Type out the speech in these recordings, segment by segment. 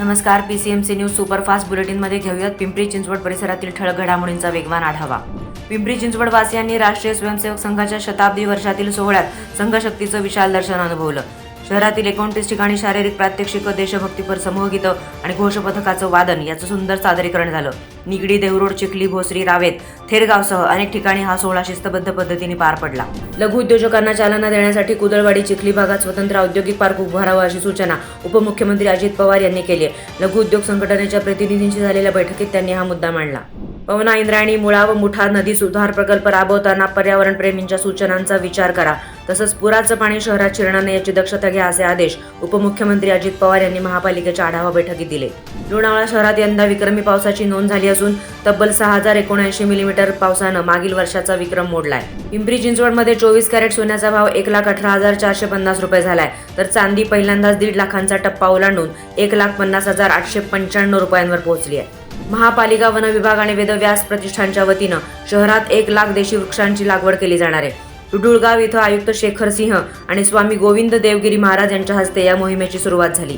नमस्कार PCMC news superfast बुलेटिनमध्ये घेऊयात पिंपरी चिंचवड परिसरातील ठळक घडामोडींचा वेगवान आढावा. पिंपरी चिंचवड वासियांनी राष्ट्रीय स्वयंसेवक संघाच्या शताब्दी वर्षातील सोहळ्यात संघशक्तीचं विशाल दर्शन अनुभवलं. शहरातील एकोणतीस ठिकाणी शारीरिक प्रात्यक्षिक देशभक्तीपर समूहगीतं आणि घोषपथकाचं वादन याचं सुंदर सादरीकरण झालं. निगडी देवरोड चिखली भोसरी रावेत थेरगावसह अनेक ठिकाणी हा सोहळा शिस्तबद्ध पद्धतीने पार पडला. लघु उद्योजकांना चालना देण्यासाठी कुदळवाडी चिखली भागात स्वतंत्र औद्योगिक पार्क उभारावा अशी सूचना उपमुख्यमंत्री अजित पवार यांनी केली लघु उद्योग संघटनेच्या प्रतिनिधींशी झालेल्या बैठकीत त्यांनी हा मुद्दा मांडला. पवना इंद्रायणी मुळा व मुठा नदी सुधार प्रकल्प राबवताना पर्यावरण प्रेमींच्या सूचनांचा विचार करा. तसंच पुराचं पाणी शहरात शिरणार नाही याची दक्षता घ्या असे आदेश उपमुख्यमंत्री अजित पवार यांनी महापालिकेच्या आढावा बैठकीत दिले. लोणावळा शहरात यंदा विक्रमी पावसाची नोंद झाली असून तब्बल सहा हजार एकोणऐंशी मिलीमीटर पावसानं मागील वर्षाचा विक्रम मोडलाय. पिंपरी चिंचवडमध्ये चोवीस कॅरेट सोन्याचा भाव एक लाख अठरा हजार चारशे पन्नास रुपये झालाय. तर चांदी पहिल्यांदाच दीड लाखांचा टप्पा ओलांडून एक लाख पन्नास हजार आठशे पंच्याण्णव रुपयांवर पोहोचली आहे. महापालिका वन विभाग आणि वेदव्यास प्रतिष्ठानच्या वतीनं शहरात एक लाख देशी वृक्षांची लागवड केली जाणार आहे. डुडुळगाव इथं आयुक्त शेखर सिंह आणि स्वामी गोविंद देवगिरी महाराज यांच्या हस्ते या मोहिमेची सुरुवात झाली.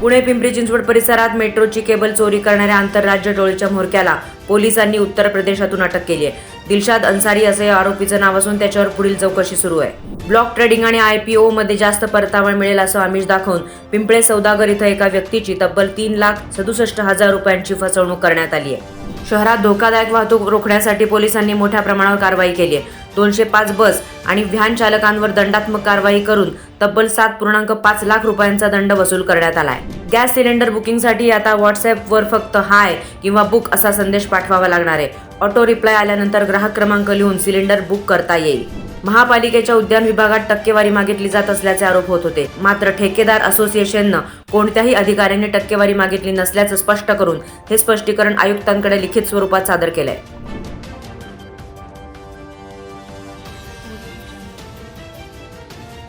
पुणे पिंपरी चिंचवड परिसरात मेट्रोची केबल चोरी करणाऱ्या आंतरराज्य टोळीच्या म्होरक्याला पोलिसांनी उत्तर प्रदेशातून अटक केली आहे. दिलशाद अन्सारी असं या आरोपीचं नाव असून त्याच्यावर पुढील चौकशी सुरू आहे. ब्लॉक ट्रेडिंग आणि आयपीओ मध्ये जास्त परतावा मिळेल असं आमिष दाखवून पिंपळे सौदागर इथं एका व्यक्तीची तब्बल तीन लाख सदुसष्ट हजार रुपयांची फसवणूक करण्यात आली आहे. शहरात धोकादायक वाहतूक रोखण्यासाठी पोलिसांनी मोठ्या प्रमाणावर कारवाई केली आहे. दोनशे पाच बस आणि व्हॅन चालकांवर दंडात्मक कारवाई करून तब्बल सात पूर्णांक पाच लाख रुपयांचा दंड वसूल करण्यात आलाय. गॅस सिलेंडर बुकिंगसाठी आता व्हॉट्सअपवर फक्त हाय किंवा बुक असा संदेश पाठवावा लागणार आहे. ऑटो रिप्लाय आल्यानंतर ग्राहक क्रमांक लिहून सिलेंडर बुक करता येईल. महापालिकेच्या उद्यान विभागात टक्केवारी मागितली जात असल्याचे आरोप होत होते. मात्र ठेकेदार असोसिएशननं कोणत्याही अधिकाऱ्यांनी टक्केवारी मागितली नसल्याचं स्पष्ट करून हे स्पष्टीकरण आयुक्तांकडे लिखित स्वरूपात सादर केलंय.